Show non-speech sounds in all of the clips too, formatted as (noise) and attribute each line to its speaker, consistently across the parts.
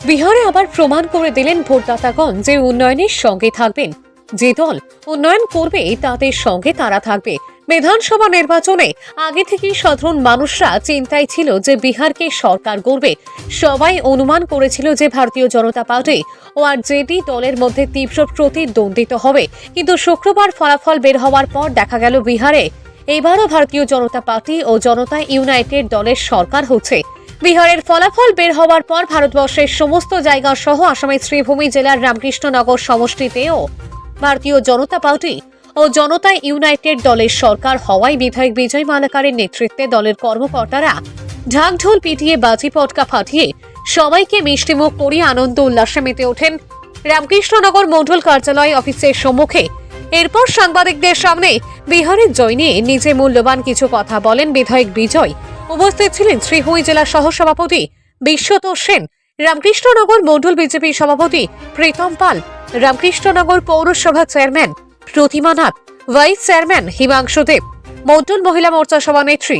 Speaker 1: বিহারে আবার প্রমাণ করে দিলেন ভোটদাতাগণ যে উন্নয়নের সঙ্গে থাকবেন। যে দল উন্নয়ন করবে, তাদের সঙ্গে তারা থাকবে। বিধানসভা নির্বাচনে আগে থেকেই সাধারণ মানুষরা চিন্তায় ছিল যে বিহারকে সরকার গড়বে। সবাই অনুমান করেছিল যে ভারতীয় জনতা পার্টি ও আর জেডি দলের মধ্যে তীব্র প্রতিদ্বন্দ্বিত হবে। কিন্তু শুক্রবার ফলাফল বের হওয়ার পর দেখা গেল বিহারে এবারও ভারতীয় জনতা পার্টি ও জনতা ইউনাইটেড দলের সরকার হচ্ছে। বিহারের ফলাফল বের হওয়ার পর ভারতবর্ষের সমস্ত জায়গা সহ আসামের শ্রীভূমি জেলার রামকৃষ্ণনগর সমষ্টিতেও ভারতীয় জনতা পার্টি ও জনতা ইউনাইটেড দলের সরকার হওয়ায় বিধায়ক বিজয় মালাকারের নেতৃত্বে দলের কর্মকর্তারা ঢাকঢোল পিটিয়ে বাজি পটকা ফাটিয়ে সবাইকে মিষ্টিমুখ করিয়ে আনন্দ উল্লাসে মেতে ওঠেন রামকৃষ্ণনগর মণ্ডল কার্যালয় অফিসের সম্মুখে। এরপর সাংবাদিকদের সামনে বিহারের জয় নিয়ে নিজে মূল্যবান কিছু কথা বলেন বিধায়ক বিজয়। উপস্থিত ছিলেন শ্রীহুই জেলা সহসভাপতি বিশ্বতোষ সেন, রামকৃষ্ণনগর মণ্ডল বিজেপি সভাপতি প্রীতম পাল, রামকৃষ্ণনগর পৌরসভা chairman Pratima Nath, vice chairman Himanshu Deb, মণ্ডল মহিলা মোর্চা সভানেত্রী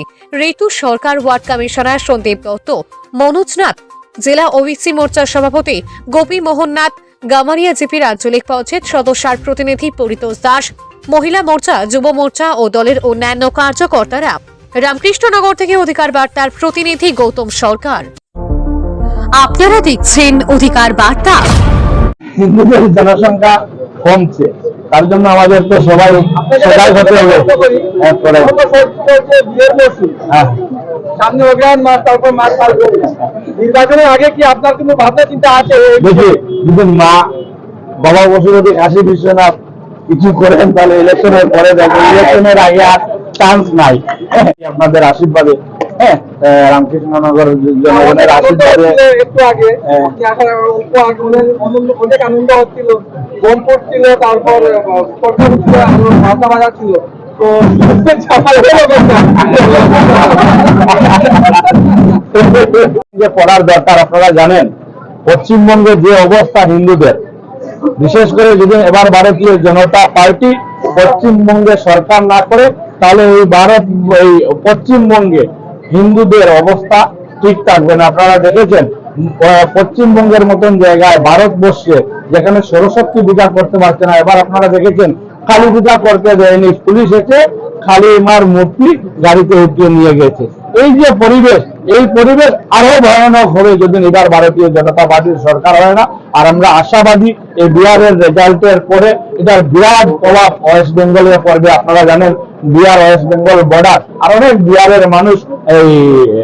Speaker 1: ঋতু সরকার, ওয়ার্ড কমিশনার সন্দীপ দত্ত, মনোজ নাথ, জেলা ওবিসি মোর্চার সভাপতি গোপী মোহন নাথ, গামারিয়া জিপির আঞ্চলিক পঞ্চায়েত সদস্যার প্রতিনিধি পরিতোষ দাস, মহিলা মোর্চা, যুব মোর্চা ও দলের অন্যান্য কার্যকর্তারা। রামকৃষ্ণনগর থেকে অধিকার বার্তার প্রতিনিধি গৌতম সরকার। আপনারা দেখছেন অধিকার বার্তা।
Speaker 2: হিন্দুদের জনসংখ্যা কমছে তার জন্য আমাদের তো সবাই সজাগ হতে হবে। হ্যাঁ।
Speaker 3: সামনে অগ্রহায়ণ মাস তারপর মাস পার নির্বাচনের আগে কি আপনার কোনো ভাবনা চিন্তা আছে?
Speaker 2: দেখি যদি মা বাবা বসুমতী কাশী বিশ্বনাথ কিছু করেন তাহলে ইলেকশনের পরে দেখবেন ইলেকশনের আগে আর চান্স নাই। (laughs) আপনাদের আশীর্বাদে হ্যাঁ রামকৃষ্ণনগর জনগণের আশীর্বাদে
Speaker 3: একটু আগে। আপনি আসার একটু আগে অনেক আনন্দ হচ্ছিল। বোম পড়ছিল তারপর ভাষা বাজা ছিল। তো (laughs) (laughs)
Speaker 2: যে পড়ার দরকার আপনারা জানেন পশ্চিমবঙ্গে যে অবস্থা হিন্দুদের বিশেষ করে যদি এবার ভারতীয় জনতা পার্টি পশ্চিমবঙ্গে সরকার না করে তাহলে এই ভারত এই পশ্চিমবঙ্গে হিন্দুদের অবস্থা ঠিক থাকবে না। আপনারা দেখেছেন পশ্চিমবঙ্গের মতন জায়গায় ভারতবর্ষে যেখানে সরস্বতী পূজা করতে পারছে না। এবার আপনারা দেখেছেন কালী পূজা করতে দেয়নি। পুলিশ এসে খালি মার মূর্তি গাড়িতে উঠিয়ে নিয়ে গেছে। এই যে পরিবেশ এই পরিবেশ আরও ভয়ানক হবে যদি এবার ভারতীয় জনতা পার্টির সরকার হয় না। আর আমরা আশাবাদী এই বিহারের রেজাল্টের পরে এটার বিরাট প্রভাব ওয়েস্ট বেঙ্গলে পড়বে। আপনারা জানেন বিহার ওয়েস্ট বেঙ্গল বর্ডার। আর অনেক বিহারের মানুষ এই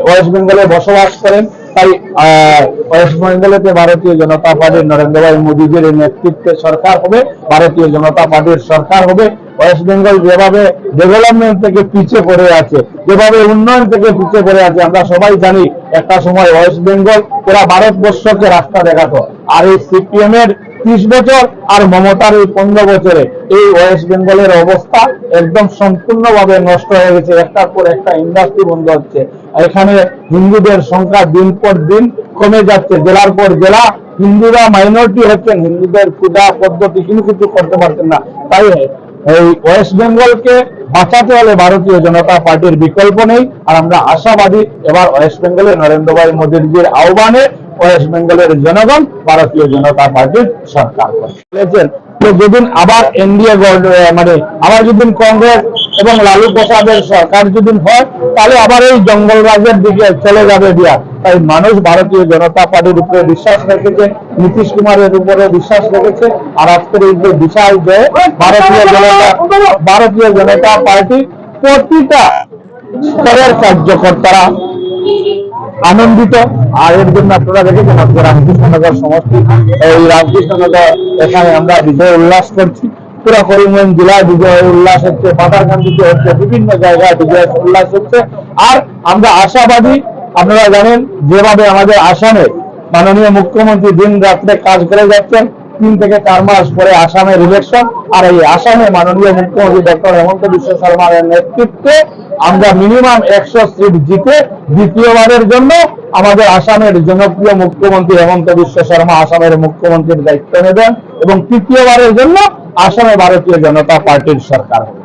Speaker 2: ওয়েস্ট বেঙ্গলে বসবাস করেন। তাই ওয়েস্ট বেঙ্গলেতে ভারতীয় জনতা পার্টির নরেন্দ্র ভাই মোদীজির নেতৃত্বে সরকার হবে, ভারতীয় জনতা পার্টির সরকার হবে। ওয়েস্ট বেঙ্গল যেভাবে ডেভেলপমেন্ট থেকে পিছিয়ে পড়ে আছে, যেভাবে উন্নয়ন থেকে পিছিয়ে পড়ে আছে, আমরা সবাই জানি একটা সময় ওয়েস্ট বেঙ্গল পুরা ভারতবর্ষকে রাস্তা দেখাতো। আর এই সিপিএম এর ত্রিশ বছর আর মমতার এই পনেরো বছরে এই ওয়েস্ট বেঙ্গলের অবস্থা একদম সম্পূর্ণভাবে নষ্ট হয়ে গেছে। একটার পর একটা ইন্ডাস্ট্রি বন্ধ হচ্ছে। এখানে হিন্দুদের সংখ্যা দিন পর দিন কমে যাচ্ছে। জেলার পর জেলা, হিন্দুরা মাইনরিটি হচ্ছেন। হিন্দুদের পূজা পদ্ধতি কিন্তু কিছু করতে পারছেন না। তাই এই ওয়েস্ট বেঙ্গলকে বাঁচাতে হলে ভারতীয় জনতা পার্টির বিকল্প নেই আর আমরা আশাবাদী, এবার ওয়েস্ট বেঙ্গলে নরেন্দ্র ভাই মোদীজির আহ্বানে ওয়েস্ট বেঙ্গলের জনগণ ভারতীয় জনতা পার্টির সরকার করে। বলেছেন যে যেদিন আবার এনডিএ মানে আবার যেদিন কংগ্রেস এবং লালু প্রসাদের সরকার যদি হয়, তাহলে আবার এই জঙ্গল রাজের দিকে চলে যাবে বিহার তাই মানুষ ভারতীয় জনতা পার্টির উপরে বিশ্বাস রেখেছে, নীতিশ কুমারের উপরে বিশ্বাস রেখেছে। আর আজকের এই যে বিশাল জয়, ভারতীয় জনতা ভারতীয় জনতা পার্টি প্রতিটা স্তরের কার্যকর্তারা আনন্দিত। আর এর জন্য আপনারা দেখেছেন আজকে রামকৃষ্ণনগর সমষ্টি, এই রামকৃষ্ণনগর এখানে আমরা বিজয় উল্লাস করছি। পুরো করিমগঞ্জ জেলায় বিজয় উল্লাস হচ্ছে পাতারকান্দিতে হচ্ছে, বিভিন্ন জায়গায় বিজয় উল্লাস হচ্ছে। আর আমরা আশাবাদী আপনারা জানেন, যেভাবে আমাদের আসামে মাননীয় মুখ্যমন্ত্রী দিন রাত্রে কাজ করে যাচ্ছেন, তিন থেকে চার মাস পরে আসামের ইলেকশন আর এই আসামে মাননীয় মুখ্যমন্ত্রী ডক্টর হেমন্ত বিশ্ব শর্মার নেতৃত্বে আমরা মিনিমাম একশো সিট জিতে দ্বিতীয়বারের জন্য আমাদের আসামের জনপ্রিয় মুখ্যমন্ত্রী হেমন্ত বিশ্ব শর্মা আসামের মুখ্যমন্ত্রীর দায়িত্ব নেবেন এবং তৃতীয়বারের জন্য আসামে ভারতীয় জনতা পার্টির সরকার হবে।